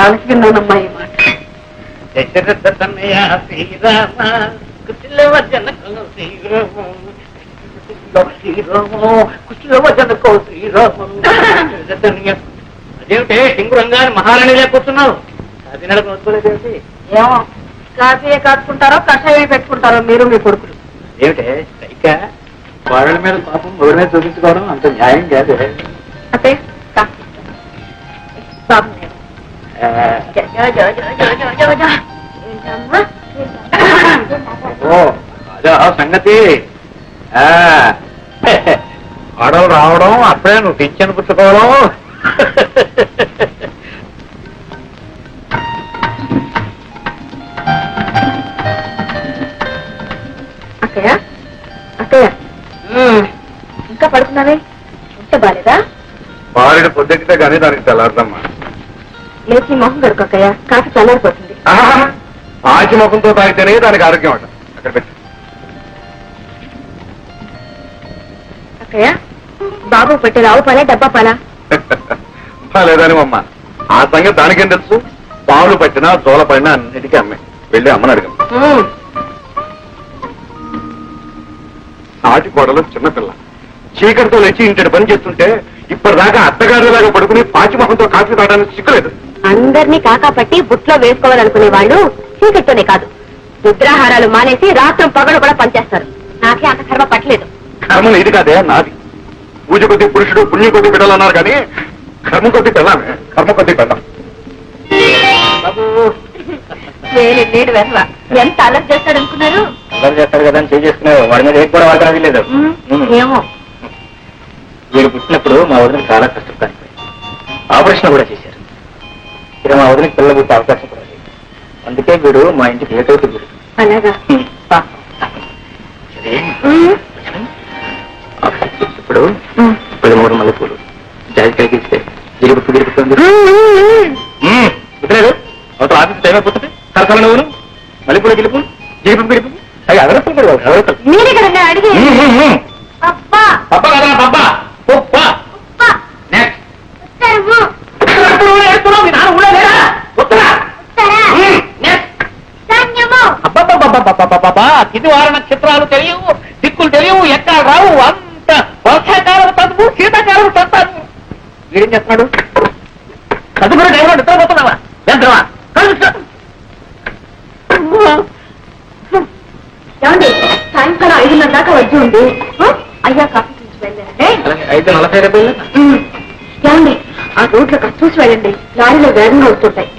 ఎన్నాళ్ళకి విన్నానమ్మా ఈ మాట. దశరథ తనయ శ్రీరామ కుశలవ జనకో శ్రీరామ శ్రీరామ. కుశలవ జనకో శ్రీరామ అదేమిటే సింగురంగా మహారాణిలే కూర్చున్నావు? అది నడక నోచుకోలేదేమిటి ఏమో కాఫీ కాచుకుంటారో కషాయం పెట్టుకుంటారో మీరు మీ కొడుకులు. ఏమిటే సైక వాళ్ళ మీద పాపం ఎవరి మీద చూపించుకోవడం అంత న్యాయం కాదు. బాబు. ఓ అదే ఆ సంగతి. ఆడలు రావడం అప్పుడే నువ్వు పింఛన్ పుచ్చుకోవడం. అక్కయ్య అక్కయ్య. ఇంకా పడుకున్నావే? ఉంటే బాలేదా? పారిన పొద్దెక్కితే కానీ దానికి తెల్లారదమ్మా. లేచి మొహం కడుకు అక్కయ్య కాఫీ చల్లారిపోతుంది ఆచి ముఖంతో తాగితేనే దానికి ఆరోగ్యం అంట. అక్కడ పెట్టి. అక్కయ్య బాబు పెట్టే రావు పాలా డబ్బా పాలా? లేదని అమ్మ ఆ సంగతి దానికేం తెలుసు? పావులు పట్టినా జోల పడినా అన్నిటికీ అమ్మే. వెళ్ళి అమ్మని అడగం. నాటి కోడలు చిన్నపిల్ల చీకటితో లేచి ఇంటి పని చేస్తుంటే ఇప్పటిదాకా అత్తగారిలాగా పడుకుని పాచిమొహంతో కాఫీ తాగడానికి సిక్కులేదు అందరినీ కాకా పట్టి బుట్లో వేసుకోవాలనుకునే వాళ్ళు చీకటితోనే కాదు. నిద్రాహారాలు మానేసి రాత్రం పగలు కూడా పనిచేస్తారు. నాకే అంత కర్మ పట్టలేదు. కర్మ ఇది కాదే నాది. పూజ కొద్ది పురుషుడు పుణ్య కొద్ది బిడ్డలన్నారు కానీ కర్మ కొద్ది పెళ్ళామే కర్మ కొద్ది పెళ్ళాం నేడు ఎంత చేస్తాడు అనుకున్నారు చేస్తారు కదా అని వాడి మీద ఏం కూడా వాడడానికి లేదు. ఏమో. వీడు పుట్టినప్పుడు మా వదిన చాలా కష్టపడి. ఆపరేషన్ కూడా చేశారు ఇక మా వదినకి పిల్లలు పుట్టే అవకాశం కూడా లేదు అందుకే వీడు మా ఇంటికి ఏటవుతూ వీడు అలాగా? సరే. ఉమ్, ఆఫీస్కి ఇప్పుడు ఉమ్. పదమూడు మల్లెపూలు జాజికాయకి ఇస్తే గిరిపుట్టు గిరిపుట్టు. గుర్తులేదు అవతల ఆఫీస్ టైం అయిపోతుంది. సరసల నువ్వును. మల్లెపూల గిలుపు గిరిపు గిరిపు అవి అదరసం కూడా అదరసం మీరే కదండి అడిగి అబ్బా పప్ప కదా పప్ప పప్ప అబ్బా నెక్స్ట్ ఉత్తరము, మీ నాన్న ఊళ్ళో లేరా ఉత్తరా ఉత్తర, నెక్స్ట్ సైన్యము ఇది వార నక్షత్రాలు తెలియవు దిక్కులు తెలియవు ఎక్కడ రావు అంత వర్షాకాలం చదువు శీతాకాలం చదువు. వీడేం చేస్తున్నాడు? చదువుకుని డ్రైవర్ నిద్రపోతున్నావా? ఎంతవా ఏమండి సాయంకాలం ఐదున్నర దాకా వచ్చి ఉంది? అయ్యా కాఫీ చూసి వెళ్ళండి ఐదు నలభై. ఏమండి ఆ రోడ్లో కాస్త చూసి వెళ్ళండి. లారీలో వేగంగా వస్తుంటాయి.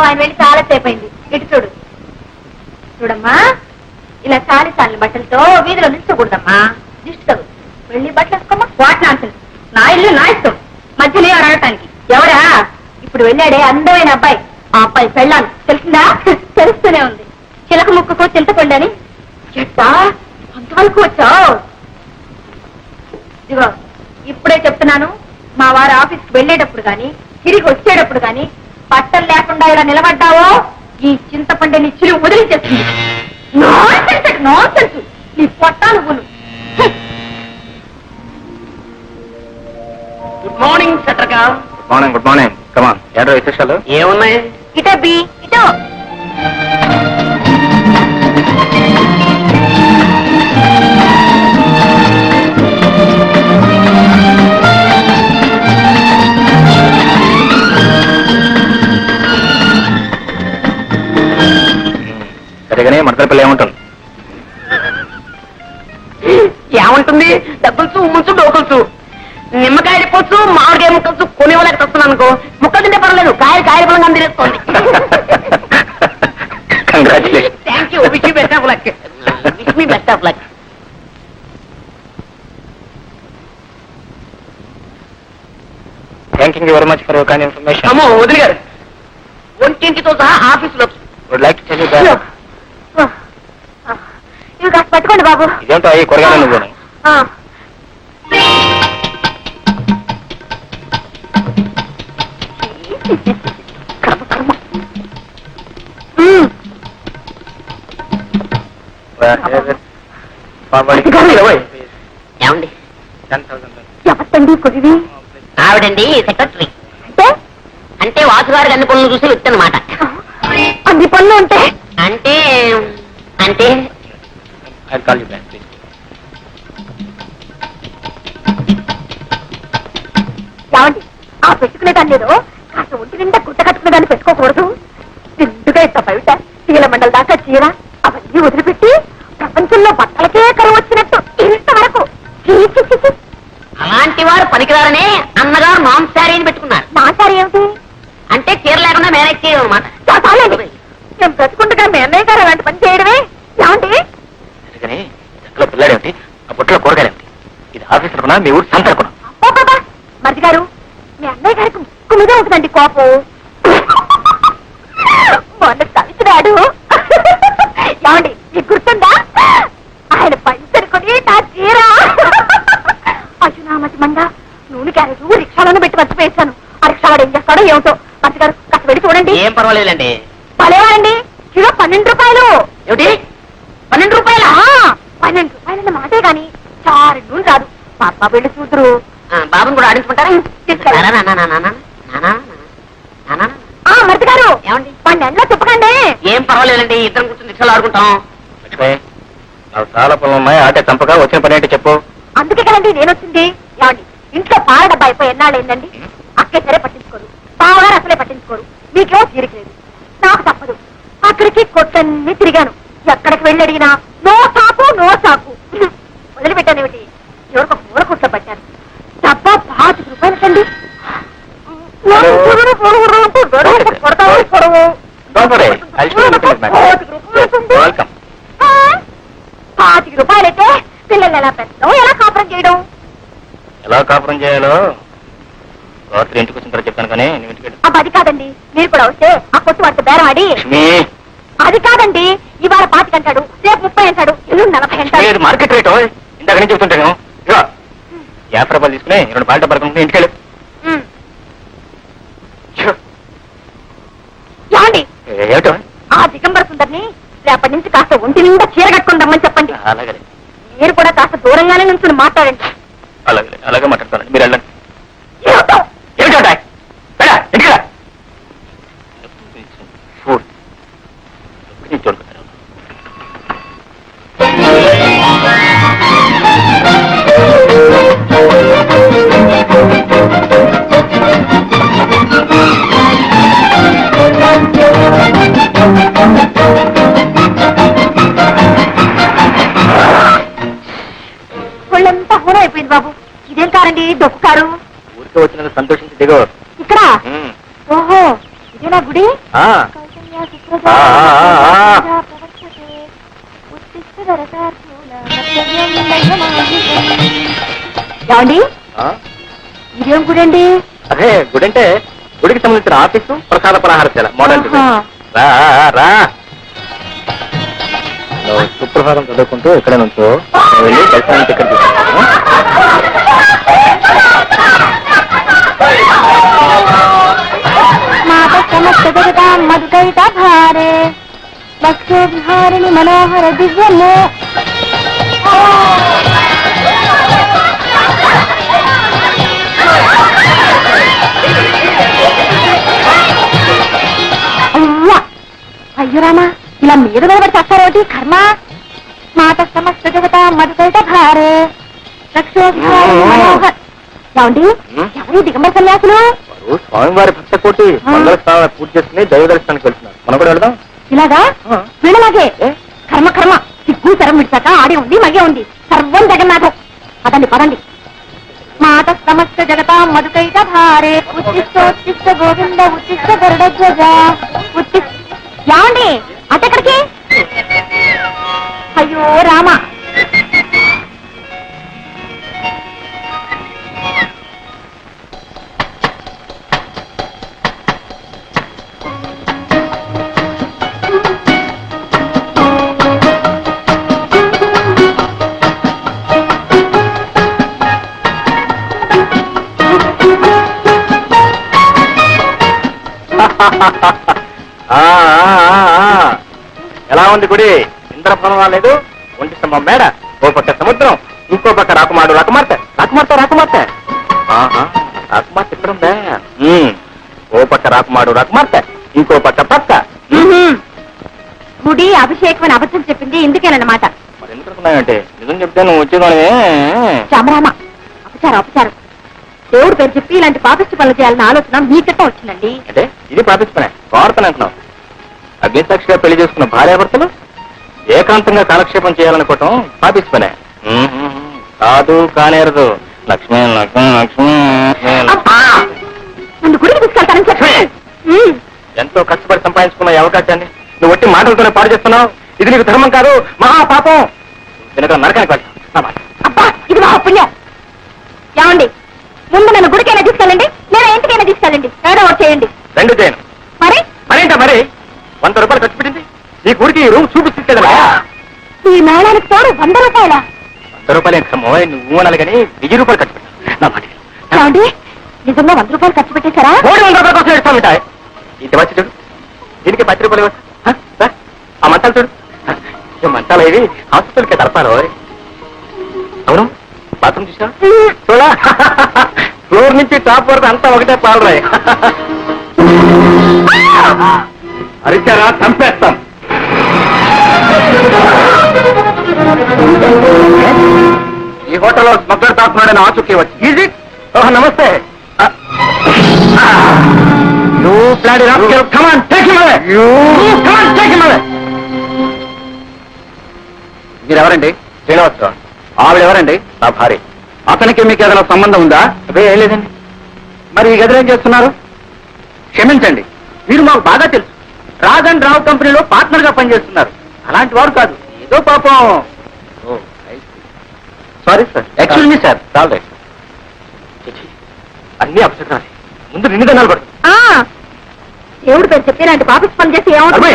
అటే ఆయన వెళ్ళి చాలా సేపు అయింది. ఇటు చూడు. చూడమ్మా ఇలా సాలి సాలిన బట్టలతో వీధిలో నిల్చకూడదమ్మా దిష్టి తగు వెళ్ళి బట్టలు వేసుకోమ్మా. వాట్ నాన్సెన్స్ నా ఇల్లు నా ఇష్టం. మధ్యలో ఎవరు అడగటానికి? ఎవరా? ఇప్పుడు వెళ్ళాడే అందమైన అబ్బాయి. ఆ అబ్బాయి పెళ్ళాను తెలిసిందా? తెలుస్తూనే ఉంది. చిలక ముక్కకు చింతపండని చెట్టా అంతవరకు వచ్చావు? ఇదిగో ఇప్పుడే చెప్తున్నాను. మా వారు ఆఫీస్కి వెళ్ళేటప్పుడు గాని తిరిగి వచ్చేటప్పుడు గాని బట్టలు లేకుండా ఇలా నిలబడ్డావో? ఈ చింతపండుని చిరు వదిలించేస్తుంది నాన్సెన్స్ నాన్సెన్స్ నీ పొట్టా నువ్వులు. Good morning సట్రకా good morning good morning come on ఏంటో విశేషాలు? ఏమున్నాయి? ఇటో బి. సరిగానే మడతల పిల్ల ఏముంటుంది ఏముంటుంది? డబ్బుల్సు ఉమ్ముచ్చు డోకుల్సు. నిమ్మకాయ పొచ్చు మామిడికాయ ముక్కలు కొనేవాళ్ళకి వస్తున్నాను అనుకో ముక్కలు తింటే పర్లేదు కాయలు కాయల పరంగా తినేసుకోండి congratulation thank you wish best of luck wish me best of luck thank you very much for your kind information అమ్మో వదిలి గారు ఒంటింటితో సహా ఆఫీసులో వుడ్ లైక్ టు టెల్ ఇదిగో. ఆ, ఆ. ఇవి కాస్త పట్టుకోండి బాబు. ఇదేంటో ఈ కూరగాయలు నువ్వు ఆ. కర్మ, కర్మ. మ్మ్. ఏమండి? Ten thousand. ఎవరితండి కొద్దివి ఆవిడండి సెక్రటరీ. అంటే? అంటే వాసు గారికి అన్ని పనులు చూసి వ్యక్తి అనమాట అలాంటి వారు పనికిరారనే అన్నగారు మాంసారీని పెట్టుకున్నారు. నా సారి ఏమిటి? అంటే చీర లేకుండా మేనేజ్ చేయడం అనమాట నేను బ్రతుకుండగా మీ అన్నయ్య గారు అలాంటి పని చేయడమే. ఏమండి? ఇంట్లో పిల్లాడేమిటి ఆ బుట్టలో కూరగాయలేమిటి ఇది ఆఫీస్ అనుకున్నా మీ ఊరు సంత అనుకున్నా! మరిది గారు మీ అన్నయ్య గారికి ముక్కు మీద ఉంటుందండి కోపం మొన్న కలిసినాడు ఏమండి మీకు గుర్తుందా ఆయన పంచరుకొని నా చీర అయ్యో నా మతి మంద నూనె క్యారెట్ రిక్షాలోనే పెట్టి మర్చిపోయేశాను ఆ రిక్షావాడు ఏం చేస్తాడో ఏమిటో మరిది గారు కాస్త వెళ్ళి చూడండి ఏం పర్వాలేదండి. భలేవారండి కిలో పన్నెండు రూపాయలు. ఏమిటి? పన్నెండు రూపాయల? ఆ, పన్నెండు రూపాయలన్న మాటే గాని చారు నూనె రాదు. అబ్బా వెళ్ళి చూద్దరు బాబుని కూడా ఆడించుకుంటారా? మరిది గారు. ఏమండి? వాడిని ఎండలో తిప్పకండి ఏం పర్వాలేదండి ఇద్దరం కూర్చొని రిక్షాలో ఆడుకుంటాం. నాకు చాలా పనులు ఉన్నాయి ఆటే చంపగా వచ్చిన పని ఏంటి చెప్పు. అందుకే కదండి నేను వచ్చింది. ఏమండి ఇంట్లో పాల డబ్బా అయిపోయి ఎన్నాళ్ళు ఏందండి అక్కే సరే పట్టించుకోరు. బావగారు అసలే పట్టించుకోరు. మీకేమో తీరిక లేదు నాకు తప్పదు. అక్కడికి కొట్టన్ని తిరిగాను. ఎక్కడికి వెళ్ళి అడిగినా నో సాకు నో సాకు. వదిలిపెట్టానేమిటి? ఎవరికి ఒక మూల కుట్ల పట్టాను. డబ్బా పాతిక రూపాయలు కండి కొడతావు కొడవు Don't worry, I'll show you the payment method. పాతిక రూపాయలు అవుతుంది. Welcome. ఆ, పాతిక రూపాయలైతే పిల్లలు ఎలా పెంచడం ఎలా కాపురం చేయడం? ఎలా కాపురం చేయాలో రాత్రి ఇంటికి వచ్చిన తర్వాత చెప్పాను కానీ నువ్వు ఇంటికి వెళ్ళు. అబ్బా, అది కాదండి మీరు కూడా వస్తే ఆ కొట్టు వాడితో బేరం ఆడి. అది కాదండి ఇవాళ పాతిక అంటాడు రేపు ముప్పై అంటాడు ఇల్లు నలభై అంటాడు. Market rate. ఇందాక నుంచి చెప్తుంటాను. యాభై రూపాయలు తీసుకుని రెండు పాయింట్ పడుకుంటే ఇంటికి వెళ్ళు ఏమిటో? ఆ దిగంబర సుందరిని రేపటి నుంచి కాస్త ఒంటి నిండా చీర కట్టుకుని రమ్మని చెప్పండి. అలాగే మీరు కూడా కాస్త దూరంగానే నుంచి మాట్లాడండి. అలాగే అలాగే మాట్లాడతానండి మీరు ఇదేం కారండి డొక్కు కారు ఊరికే వచ్చినందుకు సంతోషించి దిగో ఇక్కడ ఉమ్. ఓహో ఇదేనా గుడి ఆ, కౌసల్యా సుప్రజా ఆ, ఆ, ఆ, ఆ. ప్రజా ప్రవర్తతే. ఉత్తిష్ట వరదార్థూల కర్తవ్యం దైవమాహితం. ఏమండి ఆ? ఇదేం గుడి అండి అదే గుడి అంటే గుడికి సంబంధించిన ఆఫీసు ప్రసాద పలహారశాల మోడల్. ఆహా. రా రా నువ్వు సుప్రభాతం చదువుకుంటూ ఇక్కడ నుంచో నేను వెళ్ళి దర్శనానికి ఇక్కడ తీసుకుంటాను మధుకైత భారే విహారిణి మనోహర దివ్యము. అయ్యా అయ్యో రామా ఇలా మీద నిలబడి చేస్తారేమిటి కర్మ? మాత సమస్త జగత మధుకైత భారే లక్ష్మీ ఏమండి? ఎవరు దిగంబర సన్యాసులు? స్వామివారి భక్త కోటి మంగళ స్థానం పూర్తి చేసుకుని దైవ దర్శనానికి వెళ్తున్నారు. మనం కూడా వెళ్దాం? ఇలాగా. వీళ్ళలాగే? కర్మ కర్మ. సిగ్గు శరం విడిచాక ఆడి ఉంది మగే ఉంది సర్వం జగన్నాథం. పదండి పదండి. మాత సమస్త జగత మధుకైక భారే. ఉత్తిష్టోత్తిష్ట గోవింద ఉత్తిష్ట గరుడ ధ్వజ. ఉత్తి యాండి అటెక్కడికి? అయ్యో రామ. ఎలా ఉంది గుడి? ఇంద్రభవనం రాలేదు? ఒంటి స్తంభం మేడ ఓ పక్క సముద్రం ఇంకో పక్క రాకుమాడు రాకుమార్తె. రాకుమార్తె రాకుమార్తె. రాకుమార్తె ఇక్కడ ఉందా. ఓ పక్క రాకుమాడు రాకుమార్తె. ఇంకో పక్క పక్క. గుడి అభిషేకం అని అబద్ధం చెప్పింది ఇందుకేనన్నమాట. మరి ఎందుకు అనుకున్నావంటే? నిజం చెప్తే నువ్వు వచ్చేదానివే రామరామ అపచారం అపచారం. దేవుడు పేరు చెప్పి ఇలాంటి పాపిష్టి పనులు చేయాలన్న ఆలోచన మీ క్రితం వచ్చిందండి. అంటే? ఇది పాటిస్తున్నాయి వార్తను అంటున్నావు. అగ్నిసాక్షిగా పెళ్ళి చేసుకున్న భార్యాభర్తలు ఏకాంతంగా కాలక్షేపం చేయాలనుకోవటం పాటిస్తున్నాయి కాదు కానేరదు. లక్ష్మి లక్ష్మి లక్ష్మి. ఎంతో కష్టపడి సంపాదించుకున్న అవకాశాన్ని నువ్వు ఒట్టి మాటలతోనే పాడు చేస్తున్నావు. ఇది నీకు ధర్మం కాదు మహా పాపం వెనక నరకానికి. అబ్బా ఇది మా పుణ్యం ఏమండి ముందు నన్ను గుడికైనా తీసుకెళ్ళండి లేదా ఇంటికైనా తీసుకెళ్ళండి ఏదో ఒకటి చేయండి రెండు చేయను మరి మరేంటా మరి వంద రూపాయలు ఖర్చు పెట్టింది ఈ గుడికి ఈ రూమ్ చూపిస్తుంది ఈ తోడు వంద రూపాయల? వంద రూపాయలు ఎంత నువ్వు అనాలి కానీ వెయ్యి రూపాయలు ఖర్చు పెట్టావు నా మాట. ఏమండి? నిజంగా వంద రూపాయలు ఖర్చు పెట్టేశారా? మూడు వందల రూపాయల కోసం మిఠాయి ఇది వచ్చి చూడు. దీనికి పది రూపాయలు. ఆ మంటాలు చూడు. ఈ మంటాలు ఇవి హాస్పిటల్కి తడపారు అవును? బాత్రూమ్ చూసా చూడా ఫ్లోర్ నుంచి టాప్ వరకు అంతా ఒకటే పాలరాయి అరిచారా? చంపేస్తాం. ఈ హోటల్లో స్మగ్లర్ తాకున్నాడని ఆచూకీ వచ్చి. ఓహ్ నమస్తే. You bloody rascal come on take him away you come on take him away మీరెవరండి? Srinivasarao. ఆవిడ ఎవరండి నా భార్య. అతనికి మీకు ఏదైనా సంబంధం ఉందా? అదే ఏం లేదండి. మరి ఈ గదిలో ఏం చేస్తున్నారు? క్షమించండి. మీరు మాకు బాగా తెలుసు. రాజన్ రావు కంపెనీలో పార్ట్నర్గా పనిచేస్తున్నారు. అలాంటి వారు కాదు. ఏదో పాపం. Sorry sir excuse me sir చాలు అన్ని అప్సెట్ ముందు నిన్ను దండాలు పడు. ఆ, దేవుడు పేరు చెప్పి ఇలాంటి పాపిష్టి పనులు చేసి ఏమవుతుంది?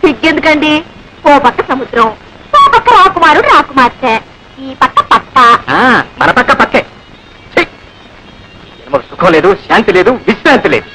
సిగ్గెందుకండి? ఓ పక్క సముద్రం ఓ పక్క రాకుమారుడు రాకుమార్తె. ఈ పక్క పక్క. మన పక్క పక్కే. సుఖం లేదు శాంతి లేదు విశ్రాంతి లేదు.